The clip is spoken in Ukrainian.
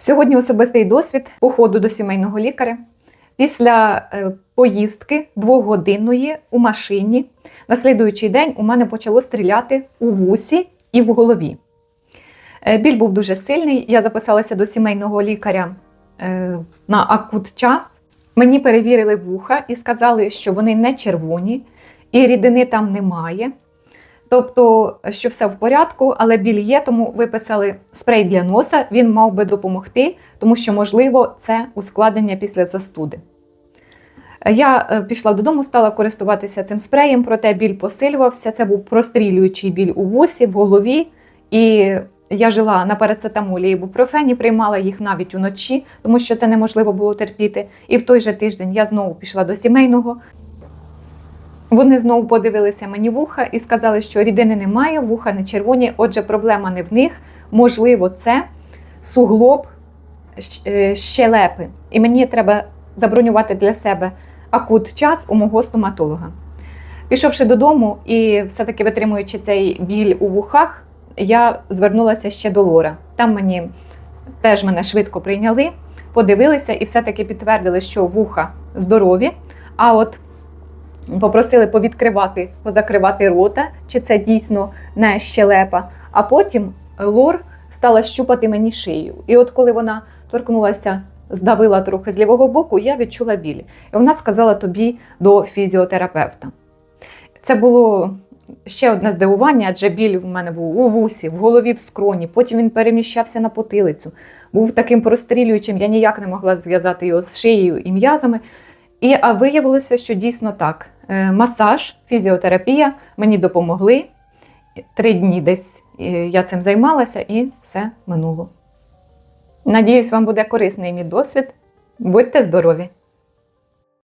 Сьогодні особистий досвід походу до сімейного лікаря. Після е, поїздки двогодинної у машині на слідуючий день у мене почало стріляти у вусі і в голові. Е, Біль був дуже сильний. Я записалася до сімейного лікаря е, на акут час. Мені перевірили вуха і сказали, що вони не червоні, і рідини там немає. Тобто, що все в порядку, але біль є, тому виписали спрей для носа. Він мав би допомогти, тому що, можливо, це ускладнення після застуди. Я е, пішла додому, стала користуватися цим спреєм, проте біль посилювався. Це був прострілюючий біль у вусі, в голові. І я жила на парацетамолі і бупрофені, приймала їх навіть уночі, тому що це неможливо було терпіти. І в той же тиждень я знову пішла до сімейного. Вони знову подивилися мені вуха і сказали, що рідини немає, вуха не червоні, отже, проблема не в них. Можливо, це суглоб е, щелепи. І мені треба забронювати для себе акут час у мого стоматолога. Пішовши додому і все-таки витримуючи цей біль у вухах, я звернулася ще до Лора. Там мені теж мене швидко прийняли, подивилися і все-таки підтвердили, що вуха здорові. А от попросили повідкривати, позакривати рота, чи це дійсно не щелепа. А потім лор стала щупати мені шию. І от коли вона торкнулася, здавила трохи з лівого боку, я відчула біль. І вона сказала тобі до фізіотерапевта. Це було ще одне здивування, адже біль в мене був у вусі, в голові, в скроні. Потім він переміщався на потилицю. Був таким прострілюючим, я ніяк не могла зв'язати його з шиєю і м'язами. І а виявилося, що дійсно так. Е, Масаж, фізіотерапія мені допомогли. Три дні десь е, я цим займалася і все минуло. Надіюсь, вам буде корисний мій досвід. Будьте здорові!